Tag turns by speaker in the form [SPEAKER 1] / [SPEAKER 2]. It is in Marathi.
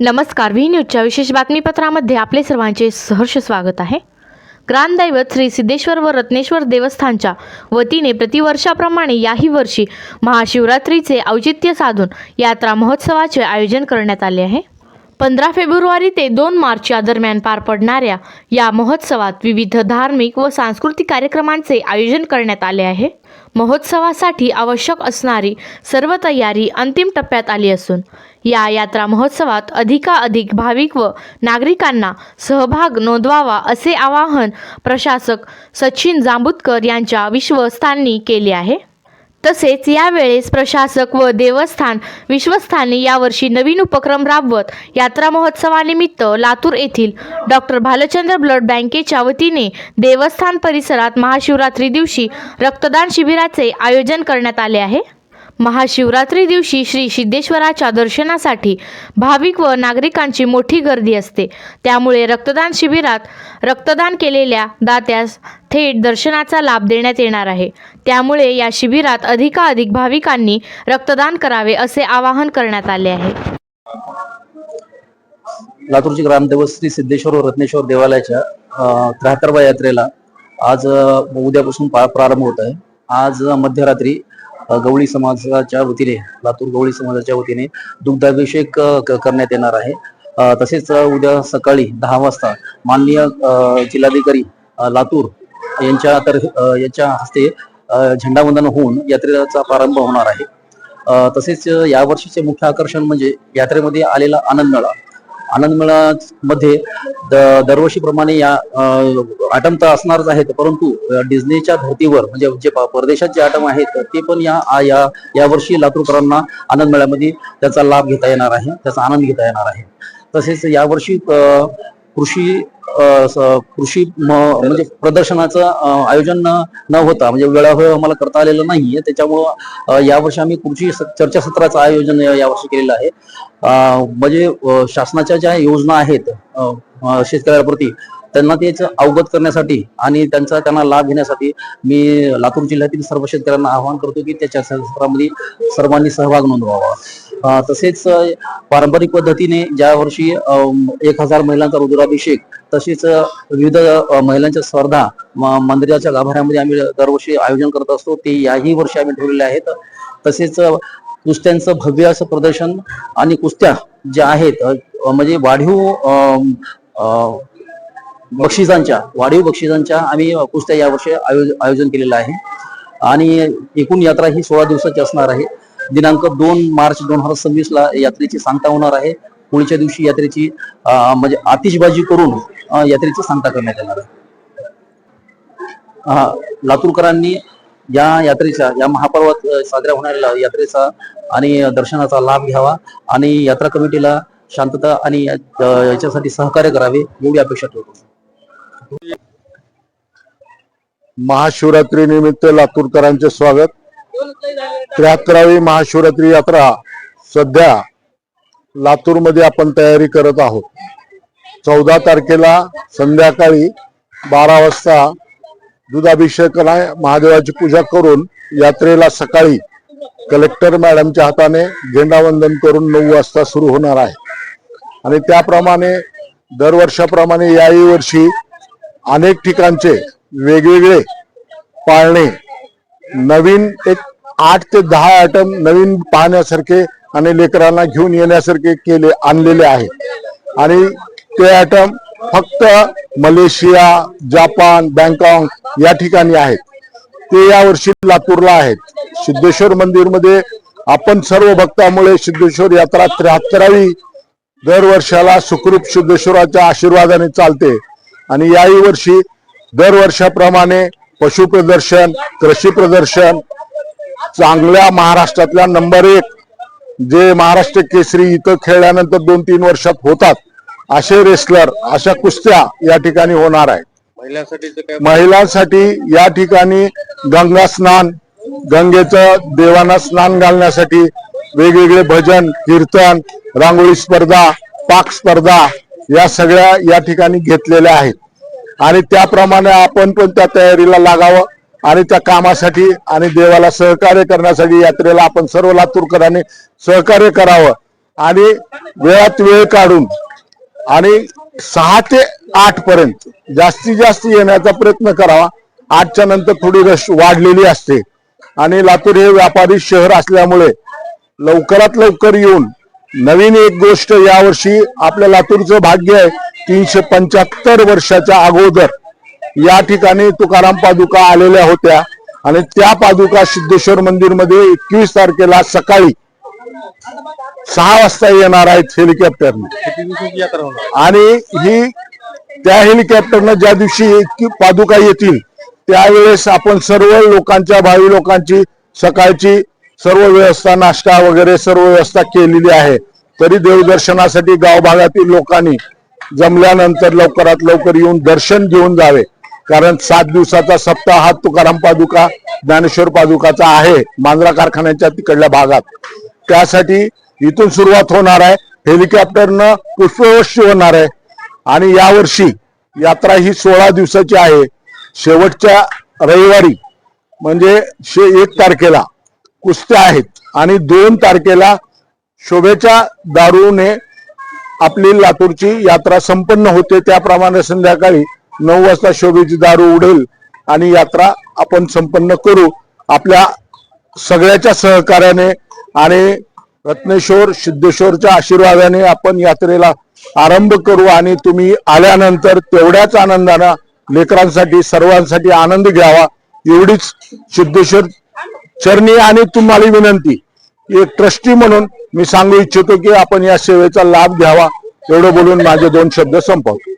[SPEAKER 1] नमस्कार व्ही न्यूजच्या विशेष बातमीपत्रामध्ये आपले सर्वांचे सहर्ष स्वागत आहे. ग्रामदैवत श्री सिद्धेश्वर व रत्नेश्वर देवस्थानच्या वतीने प्रतिवर्षाप्रमाणे याही वर्षी महाशिवरात्रीचे औचित्य साधून यात्रा महोत्सवाचे आयोजन करण्यात आले आहे. पंधरा फेब्रुवारी ते दोन मार्च या दरम्यान पार पडणाऱ्या या महोत्सवात विविध धार्मिक व सांस्कृतिक कार्यक्रमांचे आयोजन करण्यात आले आहे. महोत्सवासाठी आवश्यक असणारी सर्व तयारी अंतिम टप्प्यात आली असून या यात्रा महोत्सवात अधिकाधिक भाविक व नागरिकांना सहभाग नोंदवावा असे आवाहन प्रशासक सचिन जांबुतकर यांच्या विश्वस्तांनी केले आहे. तसेच यावेळेस प्रशासक व देवस्थान विश्वस्थानी यावर्षी नवीन उपक्रम राबवत यात्रा महोत्सवानिमित्त लातूर येथील डॉक्टर भालचंद्र ब्लड बँकेच्या वतीने देवस्थान परिसरात महाशिवरात्री दिवशी रक्तदान शिबिराचे आयोजन करण्यात आले आहे. महाशिवरात्री दिवशी श्री सिद्धेश्वराच्या दर्शनासाठी भाविक व नागरिकांची मोठी गर्दी असते. त्यामुळे रक्तदान शिबिरात रक्तदान केलेल्या दात्यास थेट दर्शनाचा लाभ देण्यात येणार आहे. त्यामुळे या शिबिरात अधिकाधिक भाविकांनी रक्तदान करावे असे आवाहन करण्यात आले आहे.
[SPEAKER 2] लातूरची ग्रामदेवत श्री सिद्धेश्वर व रत्नेश्वर देवालयाच्या त्र्याहत्तरव्या यात्रेला आज उद्यापासून प्रारंभ होत आहे. आज मध्यरात्री गवळी समाजाच्या वतीने लातूर गवळी समाजाच्या वतीने दुग्धाभिषेक करण्यात येणार आहे. तसेच उद्या सकाळी दहा वाजता माननीय जिल्हाधिकारी लातूर यांच्या तर यांच्या हस्ते झेंडावंदन होऊन यात्रेचा प्रारंभ होणार आहे. तसेच या यावर्षीचे मुख्य आकर्षण म्हणजे यात्रेमध्ये आलेला आनंद मेळा. आनंद मेळा मध्ये दरवर्षीप्रमाणे या आटम तर असणारच आहेत परंतु डिझनीच्या धर्तीवर म्हणजे जे परदेशात जे आटम आहेत ते पण या आ- या यावर्षी लातूरकरांना आनंद मेळ्यामध्ये त्याचा लाभ घेता येणार आहे त्याचा आनंद घेता येणार आहे. तसेच यावर्षी कृषी कृषी म्हणजे प्रदर्शनाचं आयोजन न न होता म्हणजे वेळावेळ आम्हाला करता आलेलं नाहीये. त्याच्यामुळं यावर्षी आम्ही कृषी चर्चासत्राचं आयोजन या- यावर्षी केलेलं आहे. म्हणजे शासनाच्या ज्या योजना आहेत शेतकऱ्याप्रती त्यांना तेच अवगत करण्यासाठी आणि त्यांचा त्यांना लाभ घेण्यासाठी मी लातूर जिल्ह्यातील सर्व शेतकऱ्यांना आवाहन करतो की त्या चर्चासत्रामध्ये सर्वांनी सहभाग नोंदवावा. तसेच पारंपरिक पद्धतीने ज्या वर्षी एक हजार महिलांचा रुद्राभिषेक तसेच विविध महिलांच्या स्पर्धा मंदिराच्या गाभाऱ्यामध्ये आम्ही दरवर्षी आयोजन करत असतो ते याही वर्षी आम्ही ठेवलेले आहेत. तसेच कुस्त्यांचं भव्य असं प्रदर्शन आणि कुस्त्या ज्या आहेत म्हणजे वाढीव बक्षिसांच्या वाढीव बक्षिसांच्या आम्ही कुस्त्या यावर्षी आयोज- आयोजन केलेलं आहे. आणि एकूण यात्रा ही सोळा दिवसाची असणार आहे. दिनांक दोन मार्च दोन हजार सव्वीस ला यात्रेची सांगता होणार आहे. पुढच्या दिवशी यात्रेची म्हणजे आतिषबाजी करून यात्रेची सांगता करण्यात येणार आहे. हा लातूरकरांनी या यात्रेचा या महापर्वात साजऱ्या होणाऱ्या यात्रेचा आणि दर्शनाचा लाभ घ्यावा आणि यात्रा कमिटीला शांतता आणि याच्यासाठी सहकार्य करावे एवढी अपेक्षा ठेवतो.
[SPEAKER 3] महाशिवरात्री निमित्त लातूरकरांचे स्वागत. त्र्याहत्तरावी महाशिवरात्री यात्रा सध्या लातूरमध्ये आपण तयारी करत आहोत. चौदा तारखेला संध्याकाळी बारा वाजता दुधाभिषेकाला महादेवाची पूजा करून यात्रेला सकाळी कलेक्टर मॅडमच्या हाताने झेंडावंदन करून नऊ वाजता सुरू होणार आहे. आणि त्याप्रमाणे दरवर्षाप्रमाणे याही वर्षी अनेक ठिकाणचे वेगवेगळे पाळणे. नवीन एक आठ ते दहा आयटम नवीन पाहण्यासारखे आणि लेकरांना घेऊन येण्यासारखे केले आणलेले आहे. आणि ते आयटम फक्त मलेशिया जापान बँकॉक या ठिकाणी आहेत. ते यावर्षी लातूरला आहेत. सिद्धेश्वर मंदिरमध्ये आपण सर्व भक्तामुळे सिद्धेश्वर यात्रा त्र्याहत्तरावी दरवर्षाला सुखरूप सिद्धेश्वराच्या आशीर्वादाने चालते. आणि याही वर्षी दरवर्षाप्रमाणे पशु प्रदर्शन कृषी प्रदर्शन चांगल्या महाराष्ट्रातल्या नंबर एक जे महाराष्ट्र केसरी इथं खेळल्यानंतर दोन तीन वर्षात होतात असे रेसलर अशा कुस्त्या या ठिकाणी होणार आहे महिलांसाठी या ठिकाणी गंगा स्नान गंगेचं देवांना स्नान घालण्यासाठी वेगवेगळे भजन कीर्तन रांगोळी स्पर्धा पाक स्पर्धा या सगळ्या या ठिकाणी घेतलेल्या आहेत. आणि त्याप्रमाणे आपण पण त्या तयारीला लागावं आणि त्या कामासाठी आणि देवाला सहकार्य करण्यासाठी यात्रेला आपण सर्व लातूरकरांनी सहकार्य करावं. आणि वेळात वेळ काढून आणि सहा ते आठ पर्यंत जास्तीत जास्त येण्याचा प्रयत्न करावा. आठच्या नंतर थोडी रश वाढलेली असते. आणि लातूर हे व्यापारी शहर असल्यामुळे लवकरात लवकर येऊन नवीन एक गोष्ट यावर्षी आपल्या लातूरचं भाग्य आहे. तीनशे पंच्याहत्तर वर्षाच्या अगोदर या ठिकाणी तुकाराम पादुका आलेल्या होत्या. आणि त्या पादुका सिद्धेश्वर मंदिरमध्ये एकवीस तारखेला सकाळी सहा वाजता येणार आहेत हेलिकॉप्टरने. आणि ही त्या हेलिकॉप्टरनं ज्या दिवशी इतकी पादुका येतील त्यावेळेस आपण सर्व लोकांच्या भावी लोकांची सकाळची सर्व व्यवस्था नाश्ता वगैरे सर्व व्यवस्था केलेली आहे. तरी देवदर्शनासाठी गाव भागातील लोकांनी जमल्यानंतर लवकरात लवकर येऊन दर्शन घेऊन जावे. कारण सात दिवसाचा सप्ताह हा तुकाराम पादुका ज्ञानेश्वर पादुकाचा आहे मांजरा कारखान्याच्या तिकडल्या भागात. त्यासाठी इथून सुरुवात होणार आहे. हेलिकॉप्टरनं पुष्पवृष्टी होणार आहे. आणि यावर्षी यात्रा ही सोळा दिवसाची आहे. शेवटच्या रविवारी म्हणजे शे एक तारखेला. कुस्त्या आहेत. आणि दोन तारखेला शोभेच्या दारूने आपली लातूरची यात्रा संपन्न होते. त्याप्रमाणे संध्याकाळी नऊ वाजता शोभेची दारू उडेल आणि यात्रा आपण संपन्न करू. आपल्या सगळ्याच्या सहकार्याने आणि रत्नेश्वर सिद्धेश्वरच्या आशीर्वादाने आपण यात्रेला आरंभ करू आणि तुम्ही आल्यानंतर तेवढ्याच आनंदानं लेकरांसाठी सर्वांसाठी आनंद घ्यावा. एवढीच सिद्धेश्वर चरणी आणि तुम्हाला विनंती एक ट्रस्टी म्हणून मी सांगू इच्छितो की आपण या सेवेचा लाभ घ्यावा. एवढं बोलून माझे दोन शब्द संपवतो.